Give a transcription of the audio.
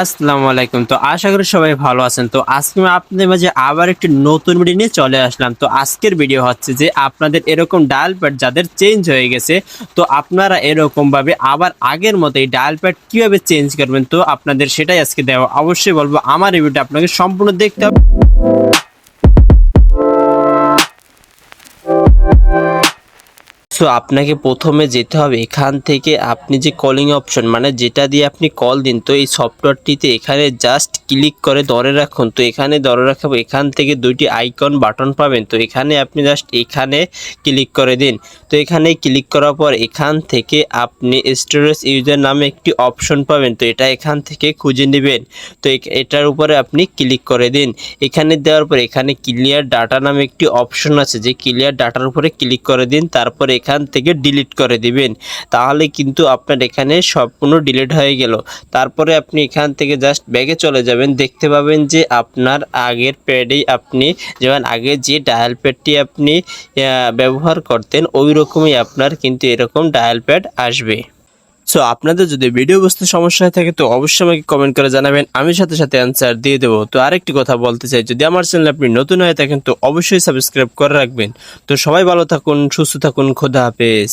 আসসালামু আলাইকুম। তো আশা করি সবাই ভালো আছেন। তো আজকে আমি আপনাদের মাঝে আবার একটি নতুন ভিডিও নিয়ে চলে আসলাম। তো আজকের ভিডিও হচ্ছে যে আপনাদের এরকম ডায়াল প্যাড যাদের চেঞ্জ হয়ে গেছে, তো আপনারা এরকম ভাবে আবার আগের মতো এই ডায়াল প্যাড কীভাবে চেঞ্জ করবেন, তো আপনাদের সেটাই আজকে দেওয়া অবশ্যই বলব, আমার এই ভিডিওটা আপনাকে সম্পূর্ণ দেখতে হবে। সো আপনাকে প্রথমে যেতে হবে এখান থেকে আপনি যে কলিং অপশন মানে যেটা দিয়ে আপনি কল দিন, তো এই সফটওয়্যারটিতে এখানে জাস্ট ক্লিক করে ধরে রাখুন। তো এখানে ধরে রাখাবো এখান থেকে দুইটি আইকন বাটন পাবেন। তো এখানে আপনি জাস্ট এখানে ক্লিক করে দিন। তো এখানে ক্লিক করার পর এখান থেকে আপনি স্টোরেজ ইউজার নামে একটি অপশন পাবেন। তো এটা এখান থেকে খুঁজে নেবেন। তো এটার উপরে আপনি ক্লিক করে দিন। এখানে দেওয়ার পর এখানে ক্লিয়ার ডাটা নামে একটি অপশন আছে। যে ক্লিয়ার ডাটার উপরে ক্লিক করে দিন। তারপর এখান থেকে ডিলিট করে দিবেন। তাহলে কিন্তু আপনার এখানে সম্পূর্ণ ডিলিট হয়ে গেল। তারপরে আপনি এখান থেকে জাস্ট ব্যাগে চলে যাবেন। দেখতে পাবেন যে আপনার আগের প্যাডেই আপনি যেমন আগে যে ডায়াল প্যাডটি আপনি ব্যবহার করতেন ওই রকমই আপনার কিন্তু এরকম ডায়াল প্যাড আসবে। সো আপনাদের যদি ভিডিও বুঝতে সমস্যা হয়ে থাকে, তো অবশ্যই আমাকে কমেন্ট করে জানাবেন। আমি সাথে সাথে অ্যান্সার দিয়ে দেবো। তো আরেকটি কথা বলতে চাই, যদি আমার চ্যানেল আপনি নতুন হয়ে থাকেন, তো অবশ্যই সাবস্ক্রাইব করে রাখবেন। তো সবাই ভালো থাকুন, সুস্থ থাকুন, খোদা হাফেজ।